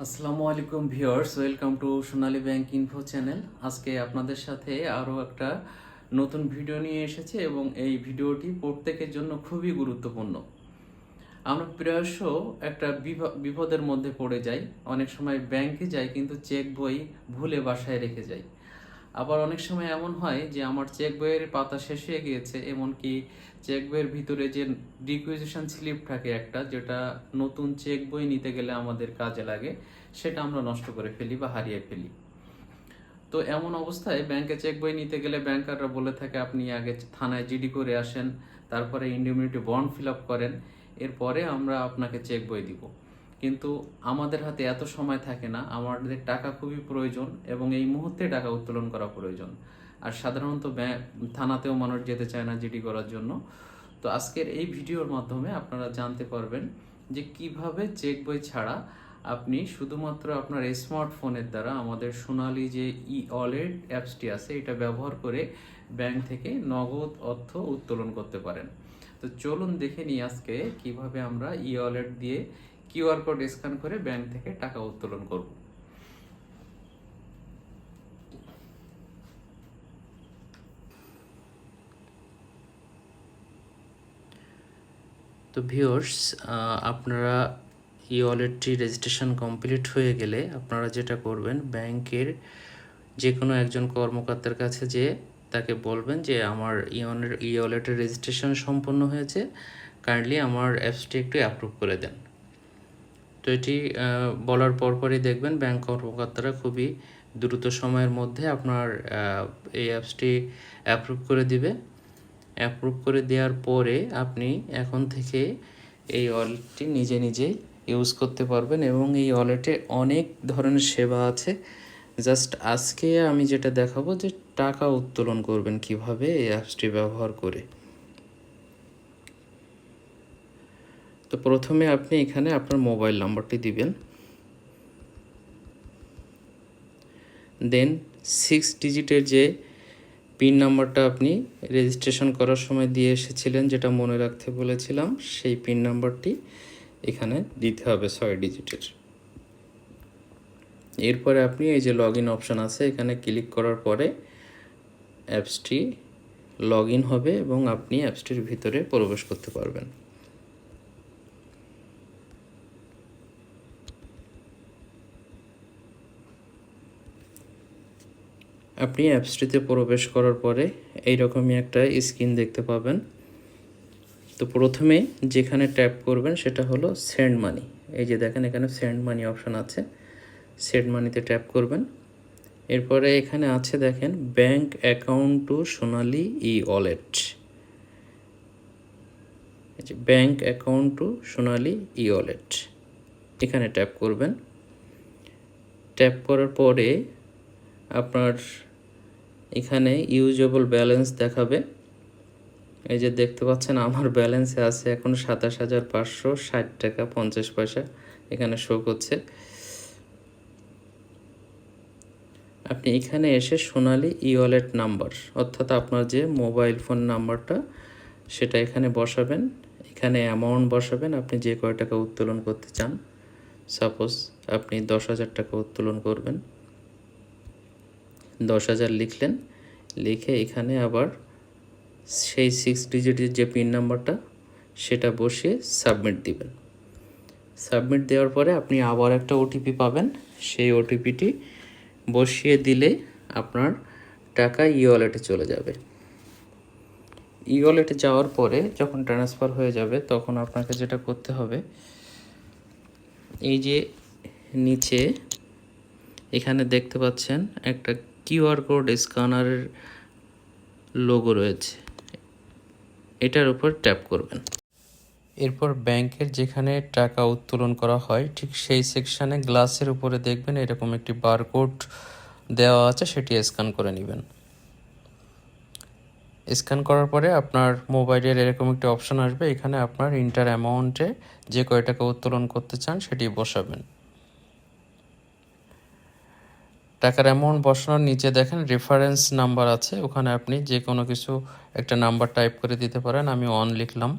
আসসালামু আলাইকুম viewers, welcome to Sonali bank info channel. আজকে আপনাদের সাথে আরও একটা নতুন ভিডিও নিয়ে এসেছে এবং এই ভিডিওটি প্রত্যেকের জন্য খুবই গুরুত্বপূর্ণ। আমরা প্রায়শ একটা বিপ- বিপদের মধ্যে পড়ে যাই। অনেক সময় ব্যাংকে যাই কিন্তু চেক বই ভুলে বাসায় রেখে যাই। আবার অনেক সময় এমন হয় যে আমার চেক বইয়ের পাতা শেষ হয়ে গিয়েছে, এমনকি চেক বইয়ের ভিতরে যে রিকুইজিশন স্লিপ থাকে একটা, যেটা নতুন চেক বই নিতে গেলে আমাদের কাজে লাগে, সেটা আমরা নষ্ট করে ফেলি বা হারিয়ে ফেলি। তো এমন অবস্থায় ব্যাংকে চেক বই নিতে গেলে ব্যাংকাররা বলে থাকে, আপনি আগে থানায় জিডি করে আসেন, তারপরে ইন্ডিমিউনিটি বন্ড ফিল আপ করেন, এরপরে আমরা আপনাকে চেক বই দিব। কিন্তু আমাদের হাতে এত সময় থাকে না, আমাদের টাকা খুবই প্রয়োজন এবং এই মুহূর্তে টাকা উত্তোলন করা প্রয়োজন। আর সাধারণত থানাতেও মানুষ যেতে চায় না জিডি করার জন্য। তো আজকের এই ভিডিওর মাধ্যমে আপনারা জানতে পারবেন যে কীভাবে চেক বই ছাড়া আপনি শুধুমাত্র আপনার স্মার্টফোনের দ্বারা আমাদের সোনালি যে ই ওয়ালেট অ্যাপসটি আছে, এটা ব্যবহার করে ব্যাংক থেকে নগদ অর্থ উত্তোলন করতে পারেন। তো চলুন দেখে নিই আজকে কীভাবে আমরা ই ওয়ালেট দিয়ে কিউআর কোড স্ক্যান করে ব্যাংক থেকে টাকা উত্তোলন করব। তো ভিউয়ার্স আপনারা ই ওয়ালেটটি রেজিস্ট্রেশন কমপ্লিট হয়ে গেলে আপনারা যেটা করবেন, ব্যাংকের যে কোনো একজন কর্মকর্তার কাছে যে তাকে বলবেন যে আমার ইওনের ই ওয়ালেটের রেজিস্ট্রেশন সম্পন্ন হয়েছে, কাইন্ডলি আমার অ্যাপসটি একটু অ্যাপ্রুভ করে দেন। তো এটি বলার পরপরই দেখবেন ব্যাংক কর্মকর্তারা খুবই দ্রুত সময়ের মধ্যে আপনার এই অ্যাপসটি অ্যাপ্রুভ করে দিবে। অ্যাপ্রুভ করে দেওয়ার পরে আপনি এখন থেকে এই ওয়ালেটটি নিজে নিজেই ইউজ করতে পারবেন এবং এই ওয়ালেটে অনেক ধরনের সেবা আছে। জাস্ট আজকে আমি যেটা দেখাবো যে টাকা উত্তোলন করবেন কীভাবে এই অ্যাপসটি ব্যবহার করে। তো প্রথমে আপনি এখানে আপনার মোবাইল নাম্বারটি দিবেন। দেন সিক্স ডিজিটের যে পিন নাম্বারটা আপনি রেজিস্ট্রেশন করার সময় দিয়ে এসেছিলেন, যেটা মনে রাখতে বলেছিলাম, সেই পিন নাম্বারটি এখানে দিতে হবে ছয় ডিজিটের। এরপরে আপনি এই যে লগ ইন অপশান আছে, এখানে ক্লিক করার পরে অ্যাপসটি লগ ইন হবে এবং আপনি অ্যাপসটির ভিতরে প্রবেশ করতে পারবেন। আপনি অ্যাপসটিতে প্রবেশ করার পরে এইরকমই একটা স্ক্রিন দেখতে পাবেন। তো প্রথমে যেখানে ট্যাপ করবেন সেটা হলো সেন্ড মানি এই যে দেখেন এখানে সেন্ড মানি অপশান আছে। সেন্ড মানিতে ট্যাপ করবেন। এরপরে এখানে আছে দেখেন bank account to Sonali e wallet bank account to Sonali e wallet এখানে ট্যাপ করবেন। ট্যাপ করার পরে আপনার এখানে ইউজেবল ব্যালেন্স দেখাবে। এই যে দেখতে পাচ্ছেন, আমার ব্যালেন্সে আছে এখন সাতাশ হাজার পাঁচশো ষাট টাকা পঞ্চাশ পয়সা এখানে শো করছে। আপনি এখানে এসে সোনালি ই ওয়ালেট নাম্বার অর্থাৎ আপনার যে মোবাইল ফোন নাম্বারটা সেটা এখানে বসাবেন। এখানে অ্যামাউন্ট বসাবেন, আপনি যে কয় টাকা উত্তোলন করতে চান। সাপোজ আপনি দশ হাজার টাকা উত্তোলন করবেন। দশ হাজার লিখলেন। লিখে এখানে আবার সেই সিক্স ডিজিটের যে পিন নাম্বারটা সেটা বসিয়ে সাবমিট দিবেন। সাবমিট দেওয়ার পরে আপনি আবার একটা ওটিপি পাবেন। সেই ওটিপিটি বসিয়ে দিলে আপনার টাকা ই ওয়ালেটে চলে যাবে। ই ওয়ালেটে যাওয়ার পরে যখন ট্রান্সফার হয়ে যাবে, তখন আপনাকে যেটা করতে হবে, এই যে নিচে এখানে দেখতে পাচ্ছেন একটা কিউআর কোড স্ক্যানারের লোগো রয়েছে। এটার উপর ট্যাপ করবেন। এরপর ব্যাংকের যেখানে টাকা উত্তোলন করা হয়, ঠিক সেই সেকশানে গ্লাসের উপরে দেখবেন এরকম একটি বারকোড দেওয়া আছে, সেটি স্ক্যান করে নেবেন। স্ক্যান করার পরে আপনার মোবাইলের এরকম একটি অপশন আসবে, এখানে আপনার ইন্টার অ্যামাউন্টে যে কয় টাকা উত্তোলন করতে চান, সেটি বসাবেন। টাকার অ্যামাউন্ট বসানোর নিচে দেখেন রেফারেন্স নাম্বার আছে, ওখানে আপনি যে কোনো কিছু একটা নাম্বার টাইপ করে দিতে পারেন, আমি অন লিখলাম।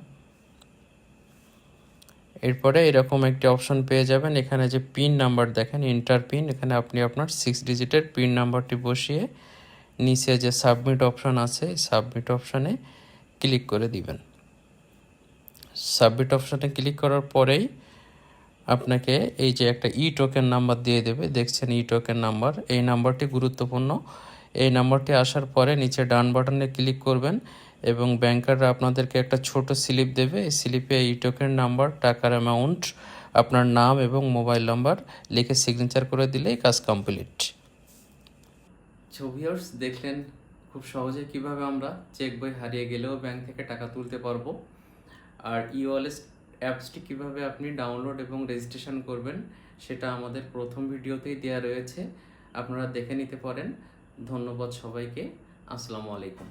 এরপরে এরকম একটি অপশন পেয়ে যাবেন, এখানে যে পিন নাম্বার দেখেন ইন্টার পিন এখানে আপনি আপনার সিক্স ডিজিটের পিন নাম্বারটি বসিয়ে নিচে যে সাবমিট অপশন আছে সাবমিট অপশনে ক্লিক করে দিবেন। সাবমিট অপশনে ক্লিক করার পরেই আপনাকে এই যে একটা ই টোকেন নাম্বার দিয়ে দেবে, দেখছেন ই টোকেন নাম্বার এই নাম্বারটি গুরুত্বপূর্ণ। এই নাম্বারটি আসার পরে নিচে ডান বাটনে ক্লিক করবেন এবং ব্যাংকাররা আপনাদেরকে একটা ছোট স্লিপ দেবে। এই স্লিপে ই টোকেন নাম্বার টাকার অ্যামাউন্ট আপনার নাম এবং মোবাইল নাম্বার লিখে সিগনেচার করে দিলেই কাজ কমপ্লিট ভিউয়ার্স দেখলেন খুব সহজে কীভাবে আমরা চেক বই হারিয়ে গেলেও ব্যাংক থেকে টাকা তুলতে পারব। আর ই ওয়ালেট অ্যাপসটি কীভাবে আপনি ডাউনলোড এবং রেজিস্ট্রেশন করবেন, সেটা আমাদের প্রথম ভিডিওতেই দেওয়া রয়েছে। আপনারা দেখে নিতে পারেন। ধন্যবাদ সবাইকে। আসসালামু আলাইকুম।